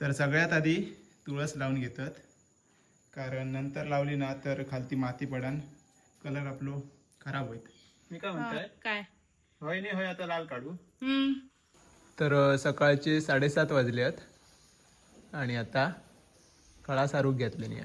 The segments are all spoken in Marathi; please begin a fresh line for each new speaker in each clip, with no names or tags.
तर सगळ्यात आधी तुळस लावून घेतात. कारण नंतर लावली ना तर खालती माती पडन. कलर आपलो खराब होईल. मी काय म्हणताय?
काय?
होय नाही होय आता लाल काढू.
हम्म.
तर सकाळचे साडेसात वाजले आहेत आणि आता कळा सारूक घेतले नाही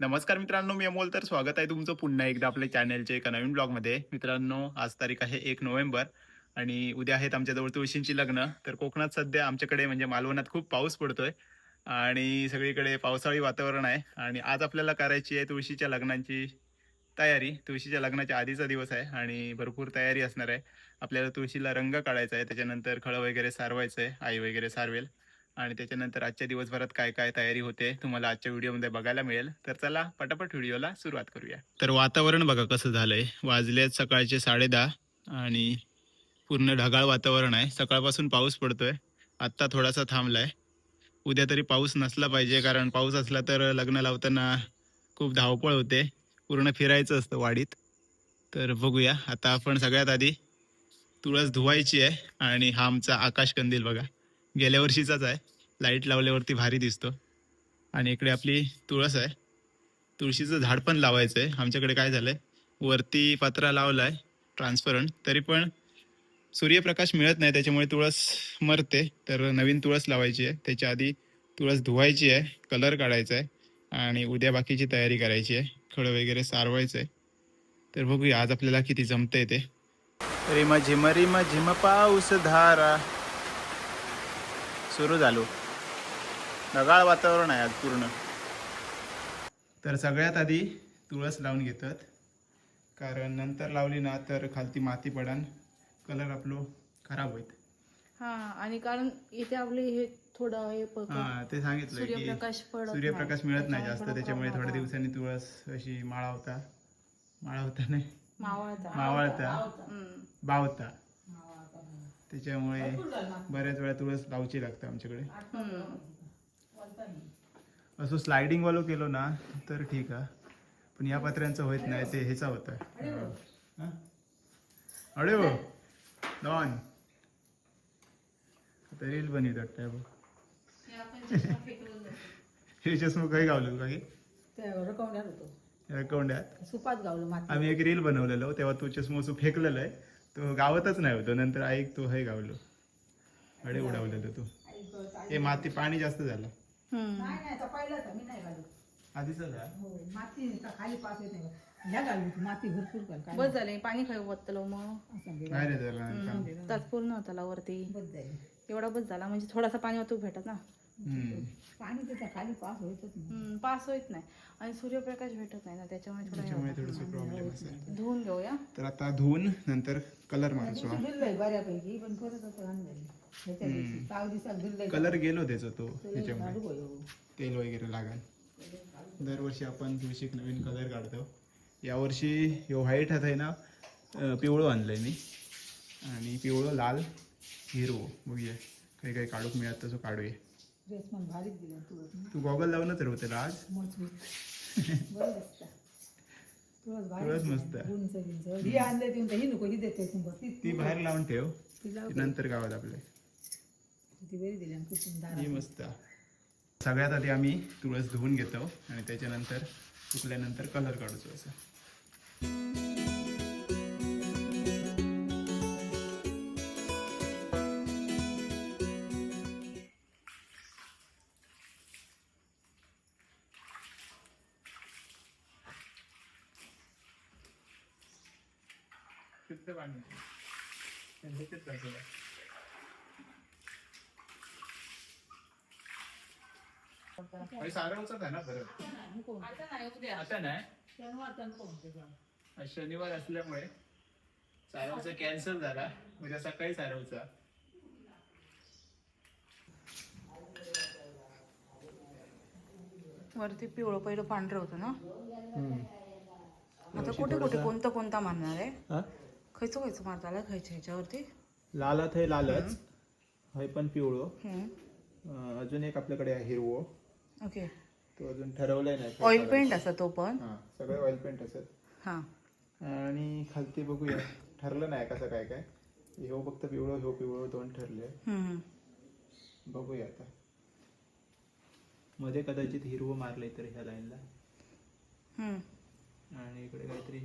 नमस्कार मित्रांनो मी अमोल. तर स्वागत आहे तुमचं पुन्हा एकदा आपल्या चॅनलच्या एका नवीन ब्लॉगमध्ये मित्रांनो आज तारीख आहे एक नोव्हेंबर आणि उद्या आहेत आमच्याजवळ तुळशींची लग्न. तर कोकणात सध्या आमच्याकडे म्हणजे मालवणात खूप पाऊस पडतोय आणि सगळीकडे पावसाळी वातावरण आहे आणि आज आपल्याला करायची आहे तुळशीच्या लग्नांची तयारी. तुळशीच्या लग्नाच्या आधीचा दिवस आहे आणि भरपूर तयारी असणार आहे. आपल्याला तुळशीला रंग काढायचा आहे त्याच्यानंतर खळं वगैरे सारवायचं आहे आई वगैरे सारवेल. आणि त्याच्यानंतर आजच्या दिवसभरात काय काय तयारी होते तुम्हाला आजच्या व्हिडिओमध्ये बघायला मिळेल. तर चला पटापट व्हिडिओला सुरुवात करूया. तर वातावरण बघा कसं झालंय. वाजलेत सकाळचे साडेदहा आणि पूर्ण ढगाळ वातावरण आहे. सकाळपासून पाऊस पडतोय. आत्ता थोडासा थांबलाय. उद्या तरी पाऊस नसला पाहिजे कारण पाऊस असला तर लग्न लावताना खूप धावपळ होते. पूर्ण फिरायचं असतं वाडीत. तर बघूया. आता आपण सगळ्यात आधी तुळस धुवायची आहे आणि हा आमचा आकाश कंदील बघा. गेल्या वर्षीचाच आहे. लाइट लावल्यावरती भारी दिसतो. आणि इकडे आपली तुळस आहे. तुळशीचं झाड पण लावायचं आहे आमच्याकडे काय झालं आहे वरती पत्रा आहे ट्रान्सपरंट तरी पण सूर्यप्रकाश मिळत नाही त्याच्यामुळे तुळस मरते. तर नवीन तुळस लावायची आहे. त्याच्या आधी तुळस धुवायची आहे कलर काढायचा आहे आणि उद्या बाकीची तयारी करायची आहे. खडं वगैरे सारवायचं आहे तर बघूया आज आपल्याला किती जमतंय ते. रिम झिम रिम झिम पाऊस धारा. सुरू झालो. ढगाळ वातावरण आहे आज पूर्ण. तर सगळ्यात आधी तुळस लावून घेतात. कारण नंतर लावली ना तर खालती माती पडन. कलर आपलो खराब होईल.
हा आणि कारण इथे आपले हे थोडं हे प-
हा ते सांगितलं की
सूर्यप्रकाश पडत
सूर्यप्रकाश
नाही.
मिळत नाही जास्त. त्याच्यामुळे थोड्या. दिवसांनी तुळस अशी माळावता माळावता नाही.
मावळता.
मावळता.
हम्म.
बावता. त्याच्यामुळे बऱ्याच वेळा तुळस लावची लागते आमच्याकडे.
हम्म.
असं स्लायडिंग वालो केलो ना तर ठीक आहे. पण या पत्र्यांचं होत नाही ते ह्याचा होत. अरे हो. डॉन आता रील बनवत वाटतंय बघ. हे चष्मा काही गावलं का की
रकवण्यात होतो.
अकाउंटात
सुपात गावलं
आम्ही एक रील बनवलेलो तेव्हा तो चष्मा असं फेकलेला आहे. तो गावतच नाही होतो नंतर ऐक तो हे गावलो. अडे उडावलेलं तो हे माती पाणी जास्त झालं.
नाही नाही पाहिलं तर मी नाही घालू
आधीच
हो? माती तर खाली पास येत नाही ह्या घालू तू माती भरपूर घाल काय
बस झाले पाणी खाऊ बत्तलो मग.
असं बी
नाही रे त्याला
हम्म. तात्पूर्ण होता ला वरती
बस जाईल
एवढा बस झाला म्हणजे थोडासा पाणी होतो भेटत ना.
हम्म.
पाणी त्याच्याखाली पास होतच नाही.
हम्म, पास होत नाही. आणि सूर्यप्रकाश भेटत नाही ना त्याच्यामुळे थोडा
त्याच्यामुळे थोडस प्रॉब्लेम असेल.
धुवून घेऊया.
तर आता धुवून नंतर कलर हा.
धुललंय बऱ्यापैकी पण परत आता घाण झाली ह्याच्या दिवशी पाव दिवसात धुललंय
कलर गेलो त्याचा तो त्याच्यामुळे
होय हो.
तेल वगैरे लागाल दरवर्षी आपण तुळशीक नवीन कलर काढतो. यावर्षी ह्यो व्हाईट हात आहे ना अं, पिवळं आणलंय मी. आणि पिवळं लाल हिरो बघूया काही काही काढूक मिळत तसं काढूया.
ड्रेस पण भारीच दिला तुळस
तू गॉगल लावूनच रे त्याला आज.
मजबूत बरं दिसतं. तुळस भारी
तुळस मस्त. आहे.
उंच उंच ही आणले ती ही नको ही देते ती बघ. ती
ती बाहेर लावून ठेव.
ती
नंतर गावात आपल्या
ती बरी दिली आणि कुठून दारात.
ही मस्त. सगळ्यात आधी आम्ही तुळस धुवून घेतो आणि त्याच्यानंतर सुकल्यानंतर कलर काढतो असं. शुद्ध पाणी. सारवचंच आहे ना
नको.
आता नाही उद्या.
आता. आज शनिवार असल्यामुळे सारवचा कॅन्सल झाला. उद्या सकाळी सारवचा
वरती पिवळं पहिलं पांढरं होतं ना? आता कुठे कुठे कोणतं कोणता मारणार आहे? खयचं खयचं मारता आलं खायचं ह्याच्यावरती
लालात हे लालच. हे पण पिवळं.
हम्म.
अं, अजून एक आपल्याकडे आहे हिरवो.
ओके
तो अजून ठरवलाय नाही.
ऑइल पेंट असं तो पण.
हा सगळे ऑइल पेंट असत
हां.
आणि खालती बघूया. ठरलं नाही कसं काय काय. ह्यो फक्त पिवळं ह्यो पिवळं दोन ठरले.
हम्म.
बघूया आता. मध्ये कदाचित हिरवं मारलंय तर ह्या लाईनला
हम्म.
आणि इकडे काहीतरी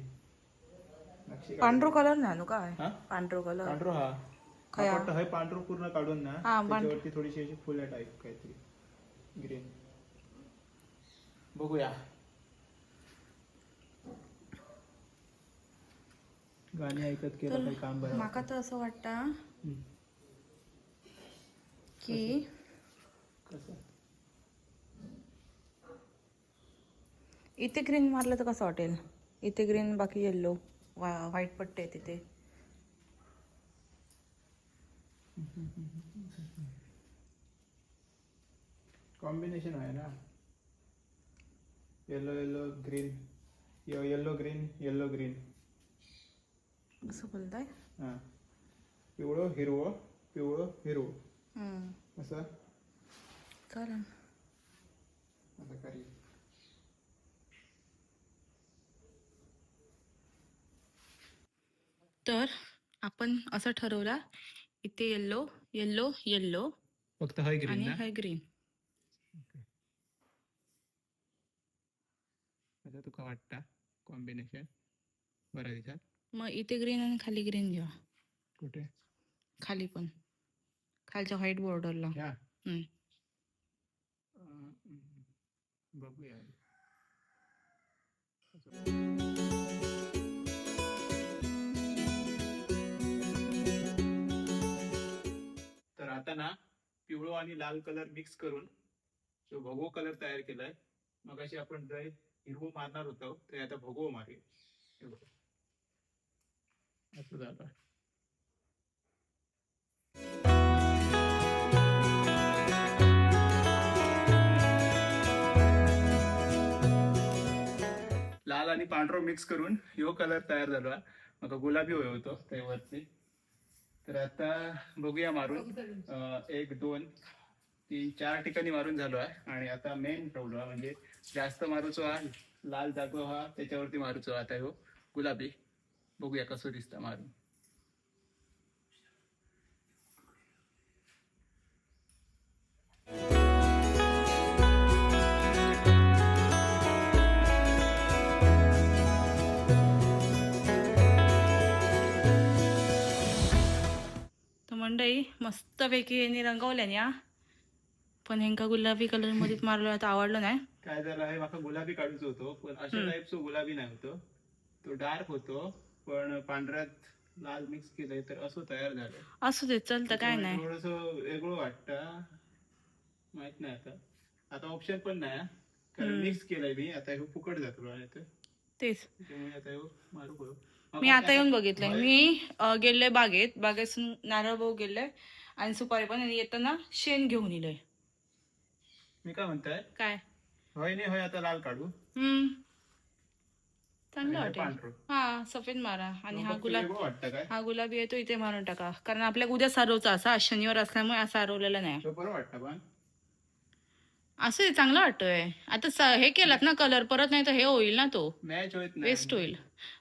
नक्षी
पांढरो कलर नु काय
हा?
पांढरो कलर
पांढरो हा.
काय
हा
हा?
हे पांढरो पूर्ण काढून ना
हा, पांढरं.
त्याच्यावरती थोडीशी अशी फुलं टाईप काहीतरी. ग्रीन बघूया. गाणी ऐकत केलं काही काम बरं
माका तर असं वाटतं. की इथे ग्रीन मारलं तर कसं वाटेल? इथे ग्रीन बाकी येल्लो व्हाईट पट्टे तिथे
कॉम्बिनेशन आहे ना? Yellow yellow green yellow green yellow green
असं बोलताय?
हां. पिवळं हिरवं पिवळं हिरवं.
हम्म.
असं?
चालेल.
असं करी.
तर आपण असं ठरवला इथे येल्लो येल्लो येल्लो
फक्त हाय ग्रीन
आणि हाय ग्रीन
आता तुका वाटता कॉम्बिनेशन बरं दिसत.
मग इथे ग्रीन आणि खाली ग्रीन घ्या
कुठे?
खाली पण. खालच्या व्हाईट बॉर्डरला
या.
हम्म.
बघूया. तर आता ना पिवळो आणि लाल कलर मिक्स करून जो भगवो कलर तयार केलाय मग अशी आपण जर हिरवो मारणार होतो ते आता भगव मारे असं झालं. लाल आणि पांढरो मिक्स करून ह्यो कलर तयार झाला. मग गुलाबी होय होतो त्यावरती तर आता बघूया मारून. एक दोन तीन चार ठिकाणी मारून झालो आहे. आणि आता मेन प्रॉब्लेम म्हणजे जास्त मारूचो हा लाल जागो हा त्याच्यावरती मारूचो आता हो. गुलाबी. बघूया कसं दिसतं मारून.
मंडई मस्तपैकी यांनी रंगवल्याने पण ह्यांका गुलाबी कलर मध्येच मारलो आता आवडलं नाही.
काय झालं आहे माका गुलाबी काढूच होतो पण अशा. टाईपचो गुलाबी नाही होतो. तो डार्क होतो पण पांढऱ्यात लाल मिक्स केलंय तर असं तयार झालं.
असू दे चलतं काय नाही.
थोडस वेगळं वाटतं. माहीत नाही आता. आता ऑप्शन पण नाही. कारण. मिक्स केलंय मी आता हे फुकट जातो आणि
तेच.
त्याच्यामुळे आता मारू करू
मी आता येऊन बघितलंय. मी अं, गेले बागेत. बागेतून नारळ भाऊ गेले. आणि सुपारी पण आणि येताना शेण घेऊन येलोय
मी काय म्हणताय?
काय?
होय नाही होय आता लाल काढू.
हम्म.
हे
वाटेल. हा सफेद मारा. आणि हा गुलाब
वेगळं वाटतं काय?
हा गुलाबी आहे तो इथे मारून टाका. कारण आपल्या उद्या सारवचा असा शनिवार असल्यामुळे असं सारवलेला नाही.
तो बरं वाटतं पण.
असं चांगलं वाटतंय. आता स- हे केलात ना कलर परत नाही तर हे होईल ना तो.
मॅच होत नाही
वेस्ट होईल.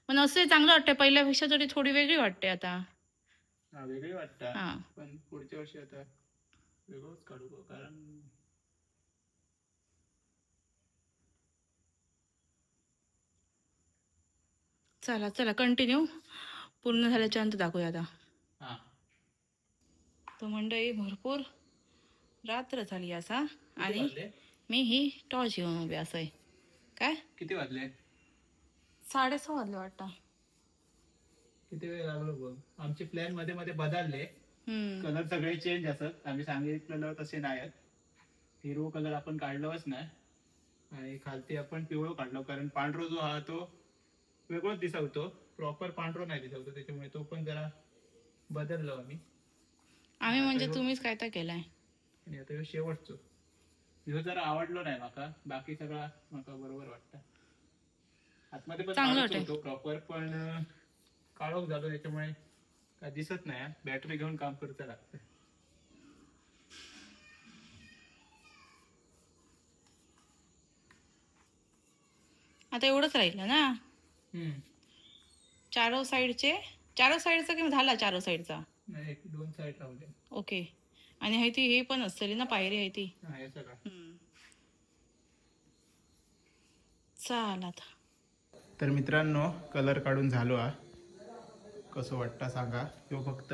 पण असं चांगलं वाटतंय. पहिल्यापेक्षा तरी थोडी वेगळी वाटते आता.
हा वेगळी वाटतं.
हा.
पण पुढच्या वर्षी आता वेगळंच काढू कारण
चला चला कंटिन्यू पूर्ण झाल्याच्यानंतर दाखवूया आता.
हा.
तो मंडळी भरपूर रात्र झाली असा. आणि? मी ही टॉर्च घेऊन उभी असं आहे काय?
किती वाजले?
साडेसहा वाजले वाटतं.
किती वेळ लागलो बघ. आमचे प्लॅनमध्ये मध्ये बदलले.
हम्म.
कलर सगळे चेंज असत. आम्ही सांगितलेलं तसे नाही आहेत हिरो कलर आपण काढलोच नाही. आणि खालती आपण पिवळो काढलो. कारण पांढरो जो हा तो वेगळोच दिसवतो. प्रॉपर पांढरो नाही दिसवतो त्याच्यामुळे तो पण जरा बदललो आम्ही.
आम्ही म्हणजे तुम्हीच काय तर केलाय.
आणि आता ह्यो शेवटचो. ह्यो जरा आवडलो नाही माका. बाकी सगळा माका बरोबर वाटतं. आतमध्ये पण
चांगलं
काळोख. होतो प्रॉपर पण अं, काळोख झालो त्याच्यामुळे काय दिसत नाही बॅटरी घेऊन काम करता लागतं
आता एवढंच राहिलं ना. चारो साईडचे चारो साईडचा किंवा झाला चारो साईडचा?
नाही दोन साईड राहू
ओके. आणि आहे ती हे पण असतली ना पायरी आहे ती. चाल आता.
तर मित्रांनो कलर काढून झालो हा कसं वाटतं सांगा. ह्यो फक्त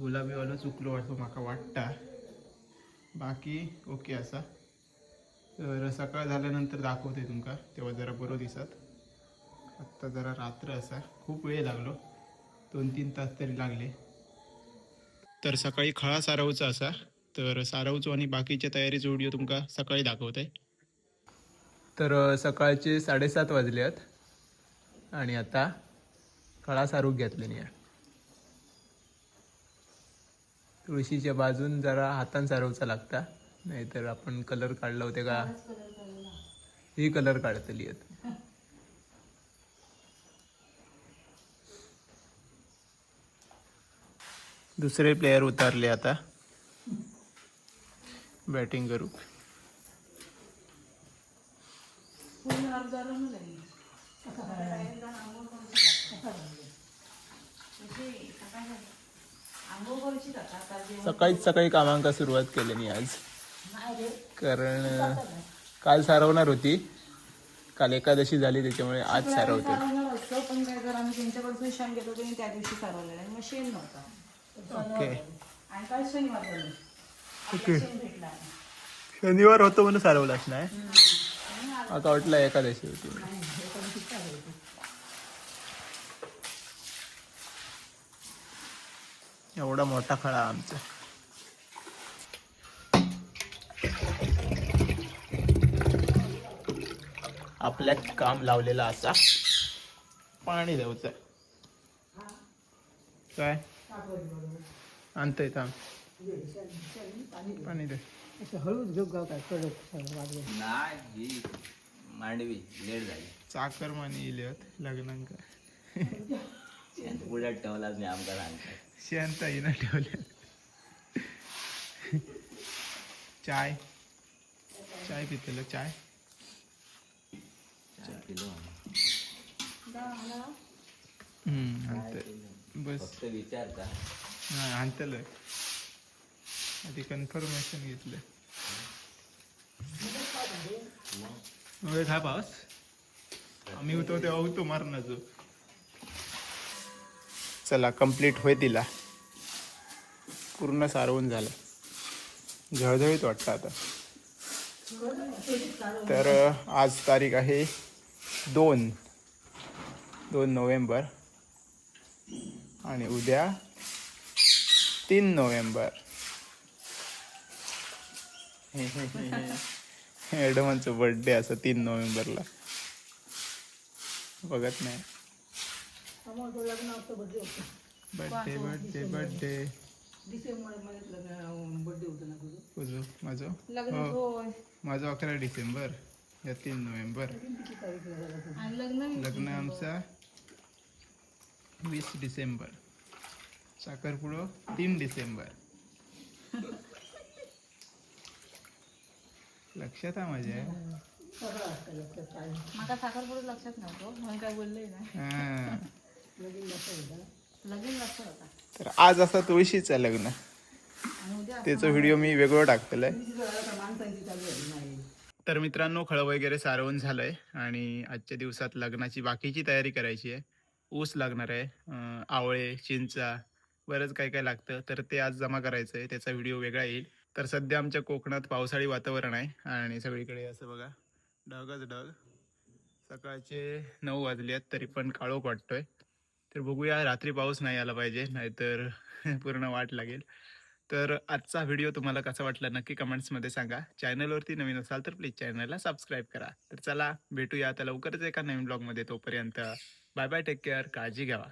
गुलाबीवालं चुकलो असं माका वाटता. बाकी ओके असा. तर सकाळ झाल्यानंतर दाखवते तुमका तेव्हा जरा बरो दिसत. आत्ता जरा रात्र असा. खूप वेळ लागलो. दोन तीन तास तरी लागले. तर सकाळी खळा सारवचा असा. तर सारवचो आणि बाकीच्या तयारीचो व्हिडिओ तुमका सकाळी दाखवते तर अ, सकाळचे साडेसात वाजले आहेत आणि आता कळा सारूक घेतले नाही तुळशीच्या बाजून जरा हातान सारवचा लागता. नाहीतर आपण कलर काढला होते का? ही कलर काढतली आहेत. दुसरे प्लेयर उतारले आता. बॅटिंग करू. सकाळीच सकाळी कामांका सुरुवात केली नाही आज. कारण काल सारवणार होती. काल एकादशी झाली त्याच्यामुळे आज सारवते ओके.
आणि काल शनिवार.
ओके
शेण भेटला नाही.
शनिवार होतो म्हणून सारवलाच नाही? आता वाटलं एकादशी होती. एवढा मोठा खळा आमचा. आपल्यात काम लावलेलं असा पाणी द्यायचं काय? आणतोय थांब. पाणी दे.
असं हळूच घेऊ गाव काय? कडक
नाही ही मांडवी लेट झाली.
चाकर माने इलेत लग्नांका.
उलट ठेवलाच नाही आमका सांगता
शांत ना ठेवले चाय? चाय पितलं चाय?
चार किलो
हम्म आणतंय. बस.
फक्त विचारता.
हा आणतलं. आधी कन्फर्मेशन घेतलं. मग खा पाऊस आम्ही होतो तेव्हा होतो मारण्याचो चला कंप्लीट होय दिला पूर्ण सारवून झालं. झळझळीत वाटतं आता. तर आज तारीख आहे दोन. दोन नोव्हेंबर. आणि उद्या तीन नोव्हेंबर. ॲडमांचा बर्थडे असं तीन नोव्हेंबरला. बघत नाही. बर्थडे बर्थडे बर्थडे
तुझं
माझं? हो. माझं अकरा डिसेंबर या तीन नोव्हेंबर.
लग्न
आमचा वीस डिसेंबर. साखरपुडो तीन डिसेंबर. लक्षात आहे माझ्या?
माझा साखरपुडा लक्षात नव्हतं. म्हणून काय बोललंय ना.
हा.
लगीन होतं.
लगीन लक्षात होता
तर आज असं तुळशीचं लग्न.
आणि उद्या
त्याचा व्हिडिओ मी वेगळं टाकलेला आहे
आहे
तर मित्रांनो खळं वगैरे सारवून झालंय आणि आजच्या दिवसात लग्नाची बाकीची तयारी करायची आहे. ऊस लागणार आहे आवळे चिंचा बरंच काय काय लागतं. तर ते आज जमा करायचं आहे त्याचा व्हिडिओ वेगळा येईल. तर सध्या आमच्या कोकणात पावसाळी वातावरण आहे आणि सगळीकडे असं बघा ढगच ढग. सकाळचे नऊ वाजले आहेत तरी पण काळोख वाटतोय. तर बघूया रात्री पाऊस नाही आला पाहिजे नाहीतर पूर्ण वाट लागेल. तर आजचा व्हिडिओ तुम्हाला कसा वाटला नक्की कमेंट्समध्ये सांगा. चॅनलवरती नवीन असाल तर प्लीज चॅनलला सबस्क्राईब करा. तर चला भेटूया आता लवकरच एका नवीन ब्लॉगमध्ये. तोपर्यंत बाय बाय टेक केअर काळजी घ्यावा.